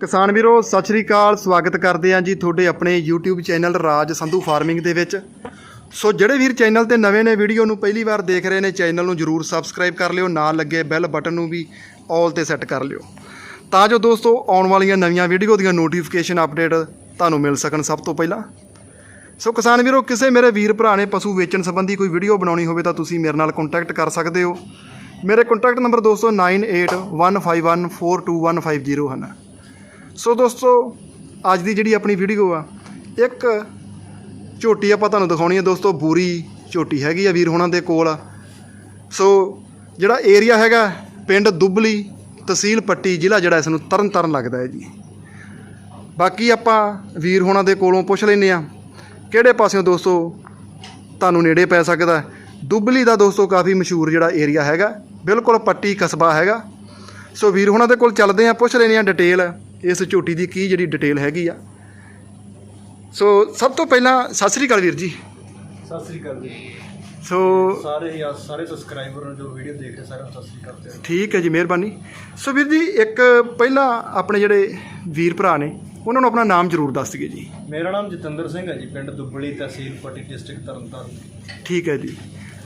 ਕਿਸਾਨ ਵੀਰੋ, ਸਤਿ ਸ਼੍ਰੀ ਅਕਾਲ, ਸਵਾਗਤ ਕਰਦੇ ਹਾਂ ਜੀ ਤੁਹਾਡੇ ਆਪਣੇ YouTube channel Raj Sandhu farming ਦੇ ਵਿੱਚ। ਸੋ ਜਿਹੜੇ ਵੀਰ ਚੈਨਲ ਤੇ ਨਵੇਂ ਨੇ, ਵੀਡੀਓ ਨੂੰ ਪਹਿਲੀ ਵਾਰ ਦੇਖ ਰਹੇ ਨੇ, ਚੈਨਲ ਨੂੰ ਜਰੂਰ ਸਬਸਕ੍ਰਾਈਬ ਕਰ ਲਿਓ, ਨਾਲ ਲੱਗੇ ਬੈਲ ਬਟਨ ਨੂੰ ਵੀ ਆਲ ਤੇ ਸੈੱਟ ਕਰ ਲਿਓ। ਤਾਂ ਜੋ ਦੋਸਤੋ, ਆਉਣ ਵਾਲੀਆਂ ਨਵੀਆਂ ਵੀਡੀਓ ਦੀਆਂ ਨੋਟੀਫਿਕੇਸ਼ਨ ਅਪਡੇਟ ਤੁਹਾਨੂੰ ਮਿਲ ਸਕਣ ਸਭ ਤੋਂ ਪਹਿਲਾਂ। ਸੋ ਕਿਸਾਨ ਵੀਰੋ, ਕਿਸੇ ਮੇਰੇ ਵੀਰ ਭਰਾ ਨੇ ਪਸ਼ੂ ਵੇਚਣ ਸੰਬੰਧੀ ਕੋਈ ਵੀਡੀਓ ਬਣਾਉਣੀ ਹੋਵੇ ਤਾਂ ਤੁਸੀਂ ਮੇਰੇ ਨਾਲ ਕੰਟੈਕਟ ਕਰ ਸਕਦੇ ਹੋ। ਮੇਰੇ ਕੰਟੈਕਟ ਨੰਬਰ ਦੋਸਤੋ 9815142150 ਹਨ। ਸੋ ਦੋਸਤੋ, ਅੱਜ ਦੀ ਜਿਹੜੀ ਆਪਣੀ ਵੀਡੀਓ ਆ, ਇੱਕ ਝੋਟੀ ਆਪਾਂ ਤੁਹਾਨੂੰ ਦਿਖਾਉਣੀ ਹੈ ਦੋਸਤੋ, ਬੂਰੀ ਝੋਟੀ ਹੈਗੀ ਆ ਵੀਰ ਹੋਣਾ ਦੇ ਕੋਲ। ਸੋ ਜਿਹੜਾ ਏਰੀਆ ਹੈਗਾ, ਪਿੰਡ ਦੁੱਬਲੀ ਤਹਿਸੀਲ ਪੱਟੀ ਜ਼ਿਲ੍ਹਾ ਜਿਹੜਾ ਇਸ ਨੂੰ ਤਰਨ ਤਾਰਨ ਲੱਗਦਾ ਹੈ ਜੀ। ਬਾਕੀ ਆਪਾਂ ਵੀਰ ਹੋਣਾ ਦੇ ਕੋਲੋਂ ਪੁੱਛ ਲੈਨੇ ਆ ਕਿਹੜੇ ਪਾਸਿਓਂ ਦੋਸਤੋ ਤੁਹਾਨੂੰ ਨੇੜੇ ਪੈ ਸਕਦਾ ਹੈ। ਦੁੱਬਲੀ ਦਾ ਦੋਸਤੋ ਕਾਫੀ ਮਸ਼ਹੂਰ ਜਿਹੜਾ ਏਰੀਆ ਹੈਗਾ, ਬਿਲਕੁਲ ਪੱਟੀ ਕਸਬਾ ਹੈਗਾ। ਸੋ ਵੀਰ ਹੋਣਾ ਦੇ ਕੋਲ ਚੱਲਦੇ ਆ ਪੁੱਛ ਲੈਨੇ ਆ ਡਿਟੇਲ ਇਸ ਝੋਟੀ ਦੀ ਕੀ ਜਿਹੜੀ ਡਿਟੇਲ ਹੈਗੀ ਆ। ਸੋ ਸਭ ਤੋਂ ਪਹਿਲਾਂ ਸਤਿ ਸ੍ਰੀ ਅਕਾਲ ਵੀਰ ਜੀ। ਸਤਿ ਸ੍ਰੀ ਅਕਾਲ ਜੀ। ਸੋ ਸਾਰੇ ਹੀ ਸਾਰੇ ਸਬਸਕ੍ਰਾਈਬਰ ਨੂੰ ਜੋ ਵੀਡੀਓ ਦੇਖ ਰਹੇ ਸਾਰਿਆਂ ਨੂੰ ਸਤਿ ਸ੍ਰੀ ਅਕਾਲ ਤੇ। ਠੀਕ ਹੈ ਜੀ ਮਿਹਰਬਾਨੀ। ਸੋ ਵੀਰ ਜੀ ਇੱਕ ਪਹਿਲਾਂ ਆਪਣੇ ਜਿਹੜੇ ਵੀਰ ਭਰਾ ਨੇ ਉਹਨਾਂ ਨੂੰ ਆਪਣਾ ਨਾਮ ਜ਼ਰੂਰ ਦੱਸ ਦਿਓ ਜੀ। ਮੇਰਾ ਨਾਮ ਜਤਿੰਦਰ ਸਿੰਘ ਹੈ ਜੀ ਪਿੰਡ ਦੁੱਬਲੀ ਤਹਿਸੀਲ ਪੱਟੀ ਡਿਸਟ੍ਰਿਕਟ ਤਰਨਤਾਰਨ। ਠੀਕ ਹੈ ਜੀ।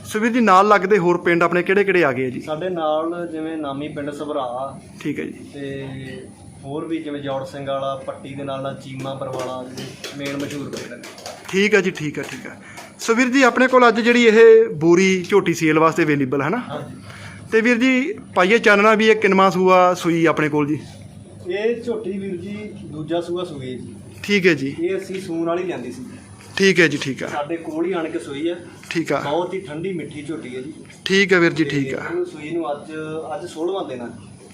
ਸੋ ਵੀਰ ਜੀ ਨਾਲ ਲੱਗਦੇ ਹੋਰ ਪਿੰਡ ਆਪਣੇ ਕਿਹੜੇ ਕਿਹੜੇ ਆ ਗਏ ਜੀ? ਸਾਡੇ ਨਾਲ ਜਿਵੇਂ ਨਾਮੀ ਪਿੰਡ ਸਭਰਾ। ਠੀਕ ਹੈ ਜੀ। ਤੇ ਹੋਰ ਵੀ ਜਿਵੇਂ ਜੌੜ ਸਿੰਘ ਵਾਲਾ ਪੱਟੀ ਦੇ ਨਾਲ ਨਾਲ ਚੀਮਾ ਬਰਵਾਲਾ ਜਿਹੜੇ ਮੇਨ ਮਸ਼ਹੂਰ ਪਿੰਡ ਨੇ। ਠੀਕ ਹੈ ਜੀ ਠੀਕ ਹੈ ਠੀਕ ਹੈ। ਸੋ ਵੀਰ ਜੀ ਆਪਣੇ ਕੋਲ ਅੱਜ ਜਿਹੜੀ ਇਹ ਬੂਰੀ ਝੋਟੀ ਸੇਲ ਵਾਸਤੇ ਅਵੇਲੇਬਲ ਹੈ ਨਾ? ਹਾਂਜੀ। ਤੇ ਵੀਰ ਜੀ ਪਾਈਏ ਚਾਨਣਾ ਵੀ ਇਹ ਕਿੰਨਵਾਂ ਸੂਆ ਸੂਈ ਆਪਣੇ ਕੋਲ ਜੀ? ਇਹ ਝੋਟੀ ਵੀਰ ਜੀ ਦੂਜਾ ਸੂਆ ਸੂਈ ਜੀ। ਠੀਕ ਹੈ ਜੀ। ਇਹ ਅਸੀਂ ਸੂਣ ਵਾਲੀ ਲਿਆਂਦੀ ਸੀ ਠੀਕ ਹੈ ਜੀ ਠੀਕ ਹੈ। ਸਾਡੇ ਕੋਲ ਹੀ ਆਣ ਕੇ ਸੂਈ ਹੈ। ਠੀਕ ਆ। ਬਹੁਤ ਹੀ ਠੰਡੀ ਮਿੱਠੀ ਝੋਟੀ ਹੈ ਜੀ। ਠੀਕ ਹੈ ਵੀਰ ਜੀ ਠੀਕ ਆ। ਇਹਨੂੰ ਸੂਈ ਨੂੰ ਅੱਜ ਅੱਜ 16ਵਾਂ ਦਿਨ ਹੈ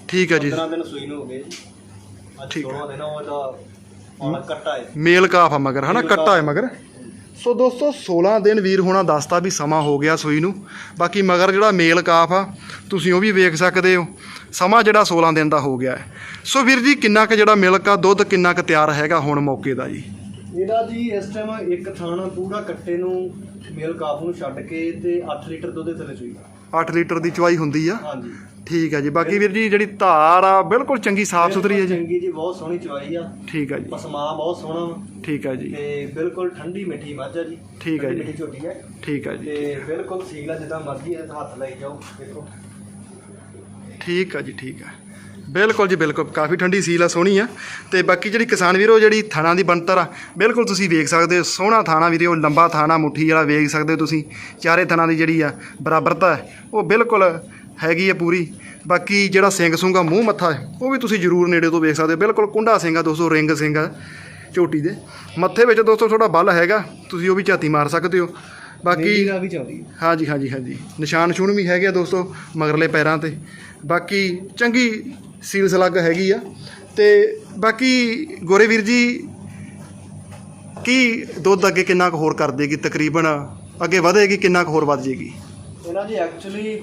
ਠੀਕ ਹੈ ਜੀ। 15 ਦਿਨ ਸੂਈ ਨੂੰ ਹੋ ਗਏ ਜੀ। ਠੀਕ ਹੈ। 16ਵਾਂ ਦਿਨ ਆ, ਉਹਦਾ ਮਾਲਾ ਕੱਟਾ ਹੈ ਮੇਲ ਕਾਫ ਆ ਮਗਰ ਹਨਾ? ਕੱਟਾ। ਹੈ ਮਗਰ। ਸੋ ਦੋਸਤੋ 16 ਦਿਨ ਵੀਰ ਹੋਣਾ ਦੱਸਤਾ ਵੀ ਸਮਾਂ ਹੋ ਗਿਆ ਸੂਈ ਨੂੰ। ਬਾਕੀ ਮਗਰ ਜਿਹੜਾ ਮੇਲ ਕਾਫ ਆ ਤੁਸੀਂ ਉਹ ਵੀ ਵੇਖ ਸਕਦੇ ਹੋ। ਸਮਾਂ ਜਿਹੜਾ 16 ਦਿਨ ਦਾ ਹੋ ਗਿਆ ਹੈ। ਸੋ ਵੀਰ ਜੀ ਕਿੰਨਾ ਕੁ ਜਿਹੜਾ ਮਿਲਕ ਆ ਦੁੱਧ ਕਿੰਨਾ ਕੁ ਤਿਆਰ ਹੈਗਾ ਹੁਣ ਮੌਕੇ ਦਾ ਜੀ? ਇਹਦਾ ਜੀ ਇਸ ਟਾਈਮ ਇੱਕ ਥਾਣਾ ਪੂਰਾ ਕੱਟੇ ਨੂੰ ਮੇਲ ਕਾਫ ਨੂੰ ਛੱਡ ਕੇ ਤੇ 8 ਲੀਟਰ ਦੁੱਧ ਦੇ ਥੱਲੇ ਚੋਈ 8 ਲੀਟਰ ਦੀ ਚਵਾਈ ਹੁੰਦੀ ਆ? ਹਾਂਜੀ। ਠੀਕ ਹੈ ਜੀ। ਬਾਕੀ ਵੀਰ ਜੀ ਜਿਹੜੀ ਧਾਰ ਆ ਬਿਲਕੁਲ ਚੰਗੀ ਸਾਫ਼ ਸੁਥਰੀ ਹੈ ਜੀ। ਚੰਗੀ ਜੀ ਬਹੁਤ ਸੋਹਣੀ ਚਵਾਈ ਆ। ਠੀਕ ਹੈ ਜੀ। ਪਸਮਾ ਬਹੁਤ ਸੋਹਣਾ। ਵਾ ਠੀਕ ਹੈ ਜੀ। ਤੇ ਬਿਲਕੁਲ ਠੰਡੀ ਮਿੱਠੀ ਮੱਝ ਆ ਜੀ। ਠੀਕ ਹੈ ਜੀ। ਮਿੱਠੀ ਝੋਟੀ ਹੈ ਠੀਕ ਹੈ ਜੀ। ਤੇ ਬਿਲਕੁਲ ਸੀਲਾ ਜਿੱਦਾਂ ਮਰਜ਼ੀ ਹੈ ਹੱਥ ਲਾਈ ਜਾਓ। ਦੇਖੋ। ਠੀਕ ਆ ਜੀ ਠੀਕ ਆ। ਬਿਲਕੁਲ ਜੀ ਬਿਲਕੁਲ ਕਾਫੀ ਠੰਡੀ ਸੀਲ ਆ ਸੋਹਣੀ ਆ। ਤੇ ਬਾਕੀ ਜਿਹੜੀ ਕਿਸਾਨ ਵੀਰੋ ਜਿਹੜੀ ਥਾਣਾ ਦੀ ਬਣਤਰ ਆ ਬਿਲਕੁਲ ਤੁਸੀਂ ਵੇਖ ਸਕਦੇ ਹੋ ਸੋਹਣਾ ਥਾਣਾ ਵੀਰੋ ਲੰਬਾ ਥਾਣਾ ਮੁੱਠੀ ਵਾਲਾ ਵੇਖ ਸਕਦੇ ਹੋ ਤੁਸੀਂ। ਚਾਰੇ ਥਾਣਾ ਦੀ ਜਿਹੜੀ ਆ ਬਰਾਬਰਤਾ ਉਹ ਬਿਲਕੁਲ ਹੈਗੀ ਆ ਪੂਰੀ। ਬਾਕੀ ਜਿਹੜਾ ਸਿੰਘ ਸੁੰਗਾ ਮੂੰਹ ਮੱਥਾ ਉਹ ਵੀ ਤੁਸੀਂ ਜ਼ਰੂਰ ਨੇੜੇ ਤੋਂ ਵੇਖ ਸਕਦੇ ਹੋ। ਬਿਲਕੁਲ ਕੁੰਡਾ ਸਿੰਘ ਆ ਦੋਸਤੋ ਰਿੰਗ ਸਿੰਘ ਆ ਝੋਟੀ ਦੇ। ਮੱਥੇ ਵਿੱਚ ਦੋਸਤੋ ਥੋੜਾ ਬਲ ਹੈਗਾ ਤੁਸੀਂ ਉਹ ਵੀ ਝਾਤੀ ਮਾਰ ਸਕਦੇ ਹੋ। ਬਾਕੀ ਹਾਂਜੀ ਹਾਂਜੀ ਹਾਂਜੀ। ਨਿਸ਼ਾਨ ਸ਼ੂਨ ਵੀ ਹੈਗੇ ਆ ਦੋਸਤੋ ਮਗਰਲੇ ਪੈਰਾਂ ਤੇ। ਬਾਕੀ ਚੰਗੀ ਸੀਲ ਸਲੱਗ ਹੈਗੀ ਆ। ਤੇ ਬਾਕੀ ਗੋਰੇ ਵੀਰ ਜੀ, ਕੀ ਦੁੱਧ ਅੱਗੇ ਕਿੰਨਾ ਕੁ ਹੋਰ ਕਰ ਦੇਗੀ ਤਕਰੀਬਨ? ਅੱਗੇ ਵਧੇਗੀ, ਕਿੰਨਾ ਕੁ ਹੋਰ ਵੱਧ ਜੇਗੀ? ਇਹਨਾਂ ਜੀ ਐਕਚੁਅਲੀ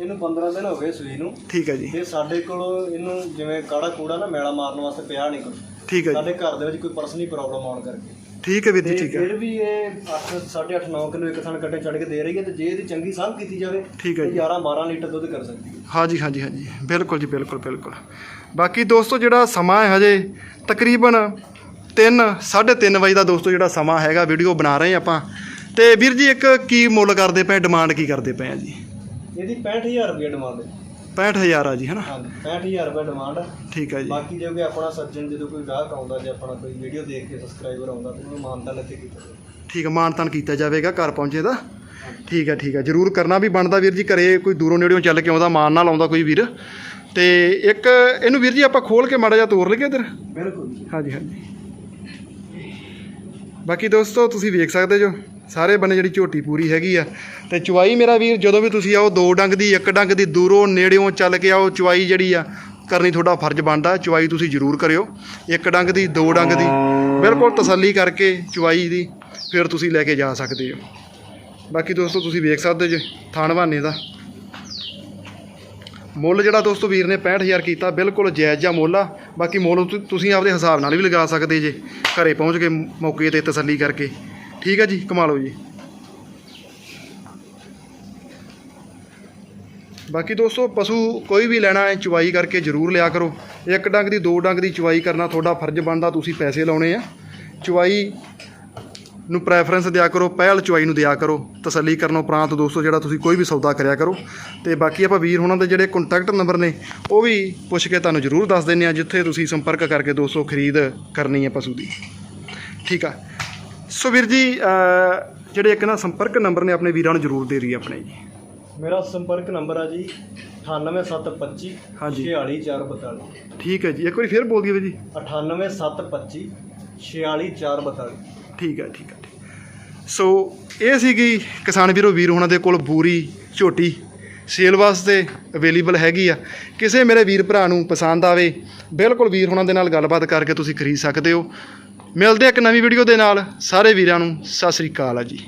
ਇਹਨੂੰ 15 ਦਿਨ ਹੋ ਗਏ ਸੂਈ ਨੂੰ। ਠੀਕ ਹੈ ਜੀ। ਤੇ ਸਾਡੇ ਕੋਲ ਇਹਨੂੰ ਜਿਵੇਂ ਕਾੜਾ ਕੂੜਾ ਨਾ ਮੈਲਾ ਮਾਰਨ ਵਾਸਤੇ ਪਿਆ ਨਹੀਂ ਕੁਝ ਠੀਕ ਹੈ ਜੀ। ਸਾਡੇ ਘਰ ਦੇ ਵਿੱਚ ਕੋਈ ਪਰਸਨਲੀ ਪ੍ਰੋਬਲਮ ਆਉਣ ਕਰਕੇ। ਠੀਕ ਹੈ ਵੀਰ ਜੀ ਠੀਕ ਹੈ। ਫਿਰ ਵੀ ਇਹ 8 8.5 9 ਕਿਲੋ ਇੱਕ ਥਣ ਕੱਟੇ ਚੜ ਕੇ ਦੇ ਰਹੀ ਹੈ ਤੇ ਜੇ ਇਹਦੀ ਚੰਗੀ ਸਾਂਭ ਕੀਤੀ ਜਾਵੇ ਠੀਕ ਹੈ ਜੀ। 11 12 ਲੀਟਰ ਦੁੱਧ ਕਰ ਸਕਦੀ ਹੈ। ਹਾਂਜੀ ਹਾਂਜੀ ਹਾਂਜੀ। ਬਿਲਕੁਲ ਜੀ ਬਿਲਕੁਲ ਬਿਲਕੁਲ। ਬਾਕੀ ਦੋਸਤੋ ਜਿਹੜਾ ਸਮਾਂ ਹੈ ਹਜੇ ਤਕਰੀਬਨ 3 3:30 ਵਜੇ ਦਾ ਦੋਸਤੋ ਜਿਹੜਾ ਸਮਾਂ ਹੈਗਾ ਵੀਡੀਓ ਬਣਾ ਰਹੇ ਆਪਾਂ। ਤੇ ਵੀਰ ਜੀ ਇੱਕ ਕੀ ਮੁੱਲ ਕਰਦੇ ਪਏ ਡਿਮਾਂਡ ਕੀ ਕਰਦੇ ਪਏ ਆ ਜੀ? ਇਹਦੀ 65000 ਰੁਪਏ ਡਿਮਾਂਡ ਹੈ। 65000 ਆ ਜੀ ਹਨਾ? ਹਾਂਜੀ 65000 ਰੁਪਏ ਡਿਮਾਂਡ ਹੈ ਠੀਕ ਹੈ ਜੀ। ਬਾਕੀ ਜੇ ਕੋਈ ਆਪਣਾ ਸੱਜਣ ਜਦੋਂ ਕੋਈ ਗਾਹਕ ਆਉਂਦਾ ਜੇ ਆਪਣਾ ਕੋਈ ਵੀਡੀਓ ਦੇਖ ਕੇ ਸਬਸਕ੍ਰਾਈਬਰ ਆਉਂਦਾ ਤੇ ਉਹਨੂੰ ਮਾਨਤਾ ਲੱਗੇ ਕੀਤਾ ਜਾਵੇ। ਠੀਕ ਹੈ ਮਾਨਤਾਨ ਕੀਤਾ ਜਾਵੇਗਾ ਘਰ ਪਹੁੰਚੇ ਦਾ। ਠੀਕ ਹੈ ਠੀਕ ਹੈ ਜਰੂਰ ਕਰਨਾ ਵੀ ਬਣਦਾ ਵੀਰ ਜੀ ਘਰੇ ਕੋਈ ਦੂਰੋਂ ਨੇੜਿਓਂ ਚੱਲ ਕੇ ਆਉਂਦਾ ਮਾਨ ਨਾਲ ਆਉਂਦਾ ਕੋਈ ਵੀਰ। ਤੇ ਇੱਕ ਇਹਨੂੰ ਵੀਰ ਜੀ ਆਪਾਂ ਖੋਲ ਕੇ ਮਾੜਾ ਜਿਹਾ ਤੋੜ ਲਈਏ ਇੱਧਰ। ਬਿਲਕੁਲ ਹਾਂਜੀ ਹਾਂਜੀ। ਬਾਕੀ ਦੋਸਤੋ ਤੁਸੀਂ ਵੇਖ ਸਕਦੇ ਜੋ। ਸਾਰੇ ਬੰਨੇ ਜਿਹੜੀ ਝੋਟੀ ਪੂਰੀ ਹੈਗੀ ਆ। ਤੇ ਚੁਆਈ ਮੇਰਾ ਵੀਰ, ਜਦੋਂ ਵੀ ਤੁਸੀਂ ਆਓ, ਦੋ ਡੰਗ ਦੀ, ਇੱਕ ਡੰਗ ਦੀ ਦੂਰੋਂ ਨੇੜਿਓਂ ਚੱਲ ਕੇ ਆਓ, ਚੁਆਈ ਜਿਹੜੀ ਆ, ਕਰਨੀ ਤੁਹਾਡਾ ਫਰਜ਼ ਬਣਦਾ, ਚੁਆਈ ਤੁਸੀਂ ਜ਼ਰੂਰ ਕਰਿਓ। ਇੱਕ ਡੰਗ ਦੀ, ਦੋ ਡੰਗ ਦੀ, ਬਿਲਕੁਲ ਤਸੱਲੀ ਕਰਕੇ ਚੁਆਈ ਦੀ, ਫਿਰ ਤੁਸੀਂ ਲੈ ਕੇ ਜਾ ਸਕਦੇ ਹੋ। ਬਾਕੀ ਦੋਸਤੋ, ਤੁਸੀਂ ਵੇਖ ਸਕਦੇ ਜੇ, ਥਾਣ ਬਹਾਨੇ ਦਾ। ਮੁੱਲ ਜਿਹੜਾ ਦੋਸਤੋ ਵੀਰ ਨੇ 65000 ਕੀਤਾ, ਬਿਲਕੁਲ ਜਾਇਜ਼ ਜਿਹਾ ਮੁੱਲ ਆ। ਬਾਕੀ ਮੁੱਲ ਤੁਸੀਂ ਆਪਦੇ ਹਿਸਾਬ ਨਾਲ ਵੀ ਲਗਾ ਸਕਦੇ ਜੇ, ਘਰੇ ਪਹੁੰਚ ਕੇ ਮੌਕੇ ਤੇ ਤਸੱਲੀ ਕਰਕੇ। ਠੀਕ ਹੈ ਜੀ ਕਮਾ ਲਓ ਜੀ। ਬਾਕੀ ਦੋਸਤੋ, ਪਸ਼ੂ ਕੋਈ ਵੀ ਲੈਣਾ ਹੈ ਚੁਵਾਈ ਕਰਕੇ ਜ਼ਰੂਰ ਲਿਆ ਕਰੋ। ਇੱਕ ਡੰਗ ਦੀ, ਦੋ ਡੰਗ ਦੀ ਚਵਾਈ ਕਰਨਾ ਤੁਹਾਡਾ ਫਰਜ਼ ਬਣਦਾ, ਤੁਸੀਂ ਪੈਸੇ ਲਾਉਣੇ ਆ। ਚਵਾਈ ਨੂੰ ਪ੍ਰੈਫਰੈਂਸ ਦਿਆ ਕਰੋ, ਪਹਿਲ ਚੁਆਈ ਨੂੰ ਦਿਆ ਕਰੋ। ਤਸੱਲੀ ਕਰਨ ਉਪਰੰਤ ਦੋਸਤੋ, ਜਿਹੜਾ ਤੁਸੀਂ ਕੋਈ ਵੀ ਸੌਦਾ ਕਰਿਆ ਕਰੋ। ਤੇ ਬਾਕੀ ਆਪਾਂ ਵੀਰ ਹੁਣਾਂ ਦੇ ਜਿਹੜੇ ਕੰਟੈਕਟ ਨੰਬਰ ਨੇ, ਉਹ ਵੀ ਪੁੱਛ ਕੇ ਤੁਹਾਨੂੰ ਜ਼ਰੂਰ ਦੱਸ ਦਿੰਨੇ ਆ, ਜਿੱਥੇ ਤੁਸੀਂ ਸੰਪਰਕ ਕਰਕੇ ਦੋਸਤੋ ਖਰੀਦ ਕਰਨੀ ਹੈ ਪਸ਼ੂ ਦੀ। ਠੀਕ ਆ। ਸੋ ਵੀਰ ਜੀ ਜਿਹੜੇ ਇੱਕ ਨਾ ਸੰਪਰਕ ਨੰਬਰ ਨੇ ਆਪਣੇ ਵੀਰਾਂ ਨੂੰ ਜ਼ਰੂਰ ਦੇ ਰਹੀ ਆਪਣੇ ਜੀ। ਮੇਰਾ ਸੰਪਰਕ ਨੰਬਰ ਆ ਜੀ 98725 ਹਾਂਜੀ। 46442 ਠੀਕ ਹੈ ਜੀ ਇੱਕ ਵਾਰੀ ਫੇਰ ਬੋਲ ਵੀਰ ਜੀ। 98725 46442 ਠੀਕ ਹੈ ਠੀਕ ਹੈ। ਸੋ ਇਹ ਸੀਗੀ ਕਿਸਾਨ ਵੀਰੋ ਵੀਰ ਉਹਨਾਂ ਦੇ ਕੋਲ ਬੂਰੀ ਝੋਟੀ। ਸੇਲ ਵਾਸਤੇ ਅਵੇਲੇਬਲ ਹੈਗੀ ਆ। ਕਿਸੇ ਮੇਰੇ ਵੀਰ ਭਰਾ ਨੂੰ ਪਸੰਦ ਆਵੇ ਬਿਲਕੁਲ ਵੀਰ ਉਹਨਾਂ ਦੇ ਨਾਲ ਗੱਲਬਾਤ ਕਰਕੇ ਤੁਸੀਂ ਖਰੀਦ ਸਕਦੇ ਹੋ। ਮਿਲਦੇ ਆ ਇੱਕ ਨਵੀਂ ਵੀਡੀਓ ਦੇ ਨਾਲ। ਸਾਰੇ ਵੀਰਾਂ ਨੂੰ ਸਤਿ ਸ੍ਰੀ ਅਕਾਲ ਆ ਜੀ।